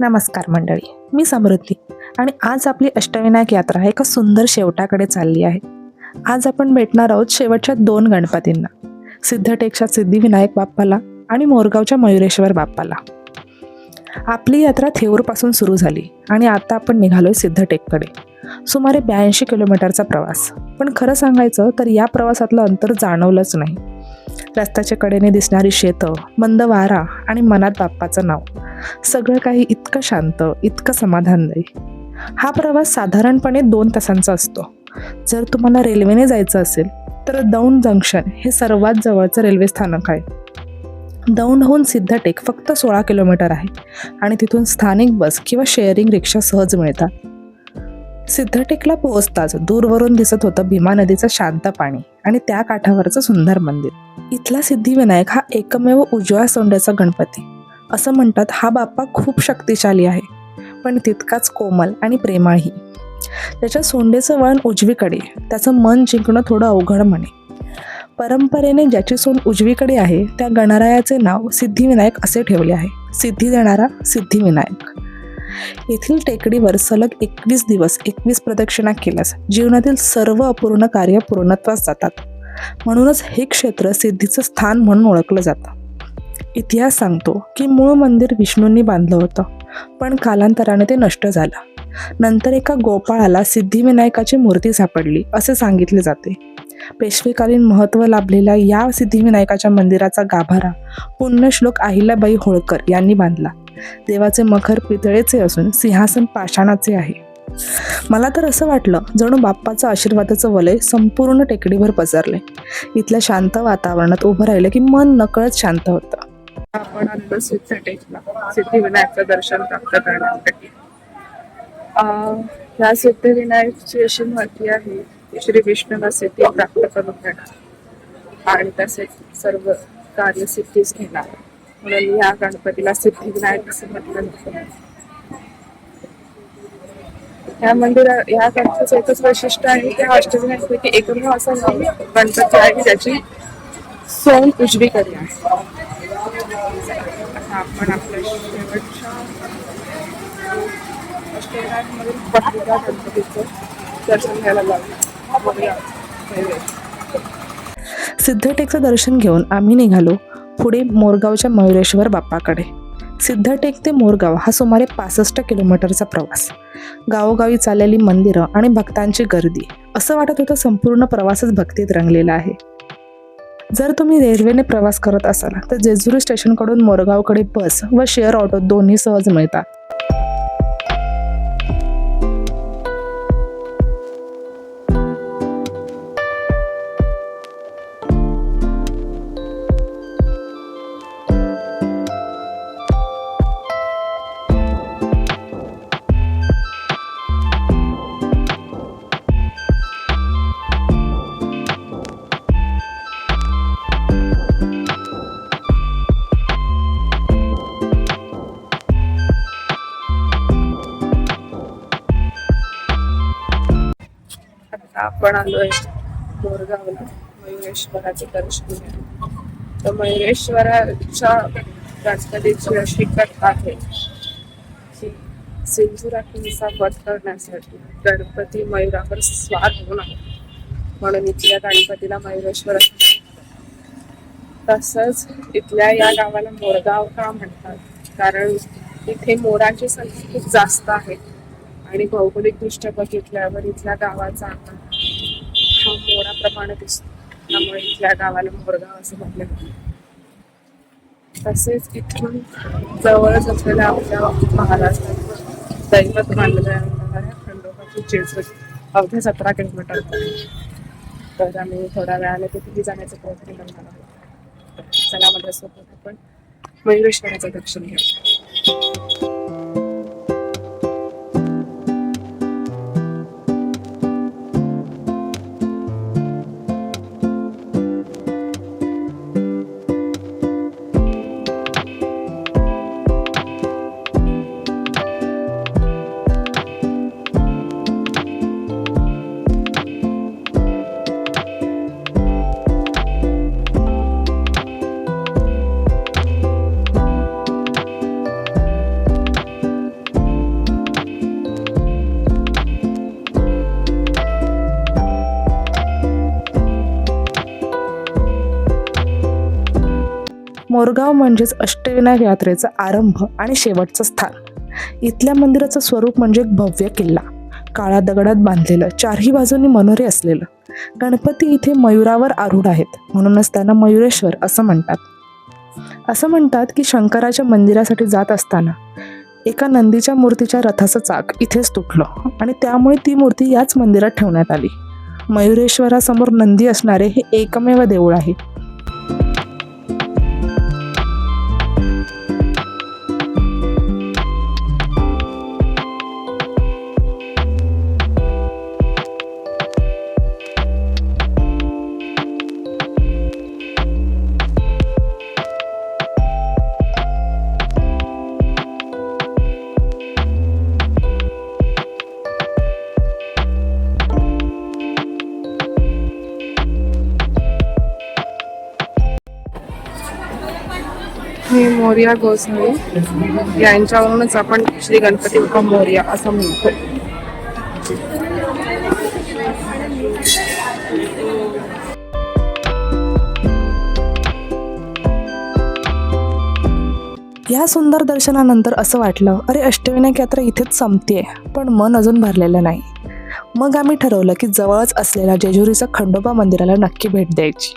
नमस्कार मंडळी मी समृद्धी आणि आज आपली अष्टविनायक यात्रा एका सुंदर शेवटाकडे चालली आहे. आज आपण भेटणार आहोत शेवटच्या दोन गणपतींना सिद्धटेकच्या सिद्धिविनायक बाप्पाला आणि मोरगावच्या मयुरेश्वर बाप्पाला. आपली यात्रा थेऊरपासून सुरू झाली आणि आता आपण निघालोय सिद्धटेककडे. सुमारे ब्याऐंशी किलोमीटरचा प्रवास. पण खरं सांगायचं तर या प्रवासातलं अंतर जाणवलंच नाही. रस्त्याच्या कडेने दिसणारी शेतं मंद वारा आणि मनात बाप्पाचं नाव. सगळं काही इतकं शांत इतकं समाधानदायी हा प्रवास साधारणपणे दोन तासांचा असतो. जर तुम्हाला रेल्वेने जायचं असेल तर दौंड जंक्शन हे सर्वात जवळचं रेल्वे स्थानक आहे. दौंडहून सिद्धटेक फक्त सोळा किलोमीटर आहे आणि तिथून स्थानिक बस किंवा शेअरिंग रिक्षा सहज मिळतात. सिद्धटेकला पोहोचताच दूरवरून दिसत होतं भीमा नदीचं शांत पाणी. आणि त्या काठावरचं सुंदर मंदिर. इथला सिद्धिविनायक हा एकमेव उजव्या सोंड्याचा गणपती. असं म्हणतात हा बाप्पा खूप शक्तिशाली आहे. पण तितकाच कोमल आणि प्रेमाळही. त्याच्या सोंडेचं वळण उजवीकडे त्याचं मन जिंकणं थोडं अवघड म्हणे. परंपरेने ज्याची सोंड उजवीकडे आहे त्या गणरायाचे नाव सिद्धिविनायक असे ठेवले आहे. सिद्धी देणारा सिद्धिविनायक. येथील टेकडीवर सलग एकवीस दिवस एकवीस प्रदक्षिणा केल्यास जीवनातील सर्व अपूर्ण कार्य पूर्णत्वास जातात. म्हणूनच हे क्षेत्र सिद्धीचं स्थान म्हणून ओळखलं जातं. इतिहास सांगतो की मूळ मंदिर विष्णूंनी बांधलं होतं पण कालांतराने ते नष्ट झालं. नंतर एका गोपाळाला सिद्धिविनायकाची मूर्ती सापडली असे सांगितले जाते. पेशवेकालीन महत्त्व लाभलेल्या या सिद्धिविनायकाच्या मंदिराचा गाभारा. पुण्यश्लोक अहिल्याबाई होळकर यांनी बांधला. देवाचे मखर पितळेचे असून सिंहासन पाषाणाचे आहे. मला तर असं वाटलं जणू बाप्पाचं आशीर्वादाचं वलय संपूर्ण टेकडीवर पसरले इथल्या शांत वातावरणात उभं राहिलं की मन नकळत शांत होतं. आपण सिद्धिविनायकचं दर्शन प्राप्त करण्यासाठी. अं, ह्या सिद्धिविनायकची अशी महती आहे श्री वैष्णु असे ते प्राप्त करून देणार आणि तसेच सर्व कार्य सिद्धीस घेणार. म्हणून या गणपतीला सिद्धिविनायक असं म्हटलं या मंदिरा या गणपतीचं एकच वैशिष्ट्य आहे की अष्टविनायकपैकी एकमेव असा गणपती आहे ज्याची उजवी करी आहे. आपण आपल्या शेवटच्या अष्टविनायकमधील पहिल्या गणपतीचं दर्शन घ्यायला लागलो सिद्धटेकचं दर्शन घेऊन आम्ही निघालो पुढे मोरगावच्या मयुरेश्वर बाप्पाकडे. सिद्धटेक ते मोरगाव हा सुमारे पासष्ट किलोमीटरचा प्रवास. गावोगावी चाललेली मंदिरं आणि भक्तांची गर्दी असं वाटत होतं संपूर्ण प्रवासच भक्तीत रंगलेला आहे. जर तुम्ही रेल्वेने प्रवास करत असाल तर जेजुरी स्टेशनकडून मोरगावकडे बस व शेअर ऑटो दोन्ही सहज मिळतात. आपण आलोय मोरगावला मयुरेश्वराचे दर्शन. घ्यायला तर मयुरेश्वराच्या गणपतीची अशी कथा आहे की सिंधुराखीचा वध करण्यासाठी गणपती मयुरावर स्वार होऊन आले. म्हणून इथल्या गणपतीला मयुरेश्वर तसंच इथल्या या गावाला मोरगाव का म्हणतात? कारण इथे मोरांची संख्या खूप जास्त आहे. आणि भौगोलिक दृष्ट्या बघितल्यावर इथल्या गावाचा आकार मोराप्रमाणे दिसतो. त्यामुळे इथल्या गावाला मोरगाव असं म्हटलं जातं. तसेच इथून जवळच असलेल्या आपल्या महाराष्ट्रात दैवत मानलं खंडोबाची जेजुरी अवघ्या सतरा किलोमीटर. तर आम्ही थोड्या वेळाने तिथेही जाण्याचा प्रयत्न करणार आहोत. चला माझ्यासोबत आपण मयुरेश्वराचं दर्शन घेऊ मोरगाव म्हणजेच अष्टविनायक यात्रेचा आरंभ आणि शेवटचं स्थान. इथल्या मंदिराचं स्वरूप म्हणजे एक भव्य किल्ला. काळ्या दगडात बांधलेलं चारही बाजूंनी मनोरे असलेलं. गणपती इथे मयुरावर आरूढ आहेत म्हणूनच त्यांना मयुरेश्वर असं म्हणतात. असं म्हणतात की शंकराच्या मंदिरासाठी जात असताना एका नंदीच्या मूर्तीच्या रथाचं चाक इथेच तुटलं आणि त्यामुळे ती मूर्ती याच मंदिरात ठेवण्यात आली. मयुरेश्वरासमोर नंदी असणारे हे एकमेव देऊळ आहे. लक्ष्मी मोर्या गोसावी. यांच्यावरूनच आपण श्री गणपती बाप्पा मोर्या असं म्हणतो या सुंदर दर्शनानंतर असं वाटलं अरे अष्टविनायक यात्रा इथेच संपते पण मन अजून भरलेलं नाही. मग आम्ही ठरवलं की जवळच असलेल्या जेजुरीचा खंडोबा मंदिराला नक्की भेट द्यायची.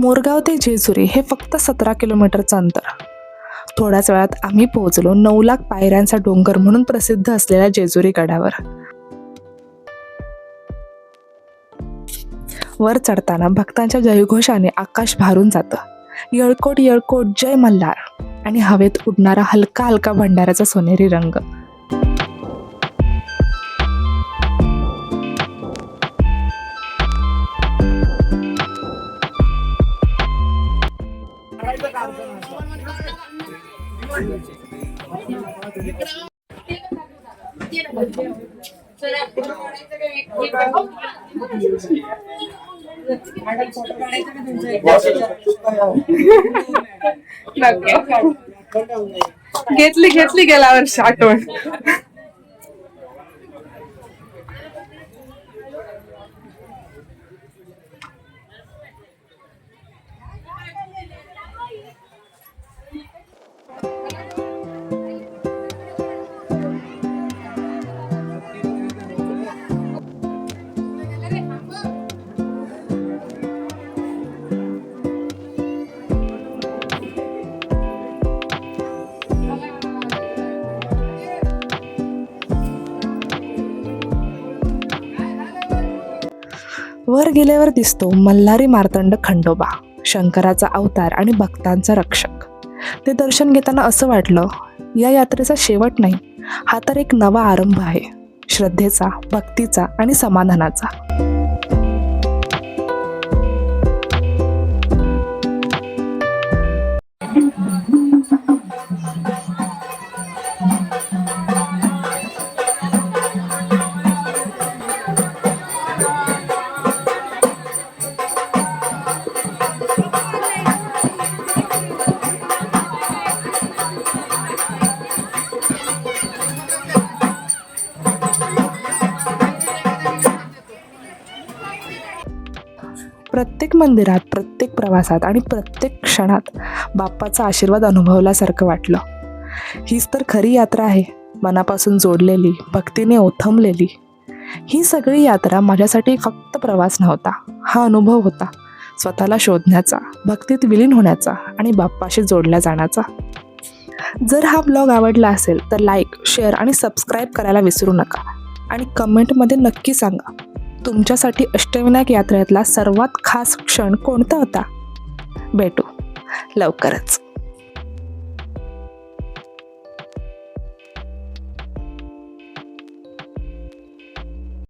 मोरगाव ते जेजुरी हे फक्त सतरा किलोमीटरचं अंतर. थोड्याच वेळात आम्ही पोहोचलो नऊ लाख पायऱ्यांचा डोंगर म्हणून प्रसिद्ध असलेल्या जेजुरी गडावर. वर चढताना भक्तांच्या जयघोषाने आकाश भारून जातं. येळकोट येळकोट जय मल्हार आणि हवेत उडणारा हलका हलका भंडाऱ्याचा सोनेरी रंग. घेतली घेतली गेल्या वर्षी आठवण. वर गेल्यावर दिसतो मल्हारी मार्तंड खंडोबा शंकराचा अवतार आणि भक्तांचा रक्षक. ते दर्शन घेताना असं वाटलं या यात्रेचा शेवट नाही हा तर एक नवा आरंभ आहे श्रद्धेचा भक्तीचा आणि समाधानाचा. प्रत्येक मंदिरात प्रत्येक प्रवासात आणि प्रत्येक क्षणात बाप्पाचा आशीर्वाद अनुभवल्यासारखं वाटलं. हीच तर खरी यात्रा आहे. मनापासून जोडलेली भक्तीने ओथंबलेली. ही सगळी यात्रा माझ्यासाठी फक्त प्रवास नव्हता. हा अनुभव होता. स्वतःला शोधण्याचा भक्तीत विलीन होण्याचा आणि बाप्पाशी जोडल्या जाण्याचा. जर हा ब्लॉग आवडला असेल तर लाईक शेअर आणि सबस्क्राईब करायला विसरू नका. आणि कमेंटमध्ये नक्की सांगा. तुमच्यासाठी अष्टविनायक यात्रेतला सर्वात खास क्षण कोणता होता? भेटू. लवकरच.